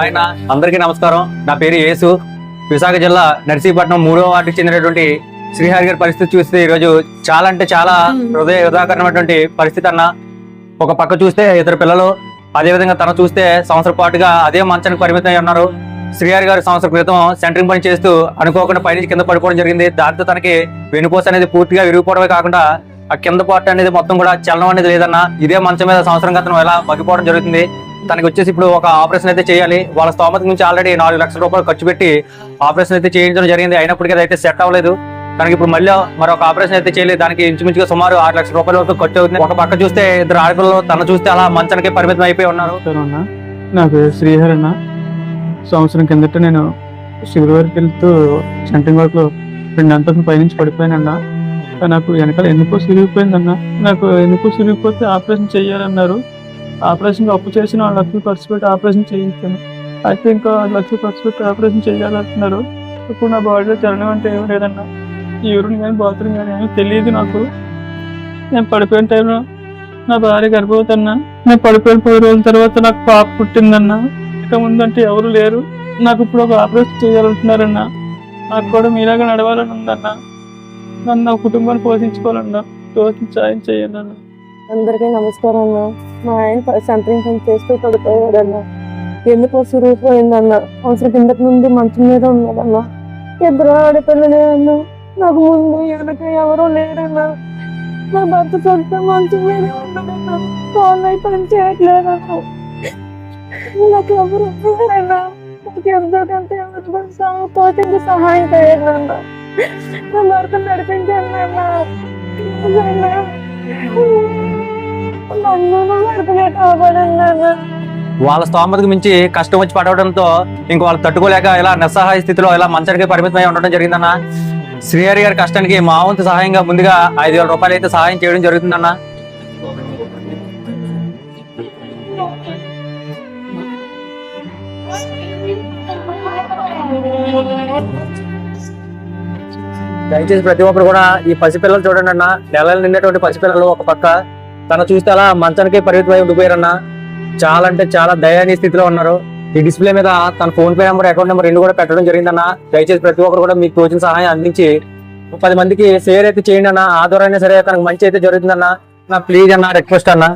ఆయన అందరికీ నమస్కారం. నా పేరు యేసు. విశాఖ జిల్లా నర్సీపట్నం మూడవ వార్డుకి చెందినటువంటి శ్రీహరి గారి పరిస్థితి చూస్తే ఈరోజు చాలా అంటే చాలా హృదయ ఉదాహరణమైనటువంటి పరిస్థితి అన్న. ఒక పక్క చూస్తే ఇద్దరు పిల్లలు అదే విధంగా తన చూస్తే సంవత్సరం పాటుగా అదే మంచానికి పరిమితం అయి ఉన్నారు. శ్రీహరి గారు సంవత్సరం క్రితం సెంటరింగ్ పని చేస్తూ అనుకోకుండా పైనుంచి కింద పడిపోవడం జరిగింది. దాంతో తనకి వెనుకోస అనేది పూర్తిగా విరిగిపోవడమే కాకుండా ఆ కింద పార్ట్ అనేది మొత్తం కూడా చలనం అనేది లేదన్న. ఇదే మంచం మీద సంవత్సరం క్రితం ఎలా మగ్గిపోవడం జరుగుతుంది. తనకి వచ్చేసి ఇప్పుడు ఒక ఆపరేషన్ అయితే చేయాలి. వాళ్ళ స్తోమత నుంచి ఆల్రెడీ నాలుగు లక్షల రూపాయలు ఖర్చు పెట్టి ఆపరేషన్ అయితే చేయించడం జరిగింది. అయినప్పటికీ అయితే సెట్ అవ్వలేదు. తనకి ఇప్పుడు మళ్ళీ మరొక ఆపరేషన్ అయితే చేయలేదు దానికి ఇంచుమించుగా సుమారు ఆరు లక్షల రూపాయల వరకు ఖర్చు అవుతుంది. ఒక పక్క చూస్తే ఇద్దరు ఆడపిల్లలు తన చూస్తే అలా మంచానికి పరిమితం అయిపోయి ఉన్నారు. నా పేరు శ్రీహర్ అన్న సంవత్సరం కిందట నేను శివరికి వెళ్తూ సెంటరింగ్ వర్క్లో రెండు అంతస్తులు పైనుంచి పడిపోయానన్న. నాకు వెనకాల ఎందుకో సిరిగిపోయిందన్న. నాకు ఎందుకో సిరిగిపోతే ఆపరేషన్ చేయాలన్నారు. ఆపరేషన్ అప్పు చేసి నాలుగు లక్షలు ఖర్చు పెట్టి ఆపరేషన్ చేయించాను. అయితే ఇంకా ఆరు లక్షలు ఖర్చు పెట్టి ఆపరేషన్ చేయాలంటున్నారు. ఇప్పుడు నా బాడీలో చలనం అంటే ఏం లేదన్న. యూరిన్ కానీ బాత్రూమ్ కానీ ఏమీ తెలియదు నాకు. నేను పడిపోయిన టైంలో నా భార్య గర్భవతి నేను పడిపోయిన పది రోజుల తర్వాత నాకు పాప పుట్టిందన్న. ఇక ముందంటే ఎవరు లేరు. నాకు ఇప్పుడు ఒక ఆపరేషన్ చేయాలంటున్నారన్న. నాకు కూడా మీలాగా నడవాలని ఉందన్న. నన్ను నా కుటుంబాన్ని పోషించుకోవాలన్న. పోషించి సాయం చేయాలన్న అందరికీ నమస్కారం అన్న. మా ఆయన సెంటరింగ్ పని చేస్తూ పడిపోయాడన్న. ఎందుకు సురూపోయిందన్న అవసరం కిందటి నుండి మంచం మీద ఉన్నాడన్న. ఇద్దరు ఆడపిల్లలే అన్న. నాకు ముందు వెనక ఎవరూ లేరన్నా. నా భర్త సొంత మంచం మీద ఉన్నాడన్నా. ఫోన్ పని చేయట్లేదన్న. నాకు ఎవరు లేరన్న. నాకు ఎంతకంటే ఎవరు సహాయం చేయాలన్న నా భర్త నడిపించాను అన్న వాళ్ళ స్తోమతకు మించి కష్టం వచ్చి పడవడంతో ఇంక వాళ్ళు తట్టుకోలేక ఇలా నిస్సహాయ స్థితిలో ఇలా మంచానికి పరిమితమై ఉండడం జరిగిందన్న. శ్రీహరి గారి కష్టానికి మా వంతు సహాయంగా ముందుగా ఐదు వేల రూపాయలు అయితే సహాయం చేయడం జరుగుతుందన్న. దయచేసి ప్రతి ఒక్కరు కూడా ఈ పసిపిల్లలు చూడండి అన్న. నెలలు నిండేటువంటి పసిపిల్లలు ఒక పక్క. తను చూస్తే అలా మంచానికి పరిమితమై ఉండిపోయారన్న. చాలా అంటే చాలా దయానీయ స్థితిలో ఉన్నారు. ఈ డిస్ప్లే మీద తన PhonePe number account number రెండు కూడా పెట్టడం జరిగిందన్న. దయచేసి ప్రతి ఒక్కరు కూడా మీకు తోచిన సహాయం అందించి పది మందికి షేర్ అయితే చేయండి అన్న. ఆ ద్వారా సరే తనకు మంచి అయితే జరుగుతుందన్న. నా ప్లీజ్ అన్న రిక్వెస్ట్ అన్నా.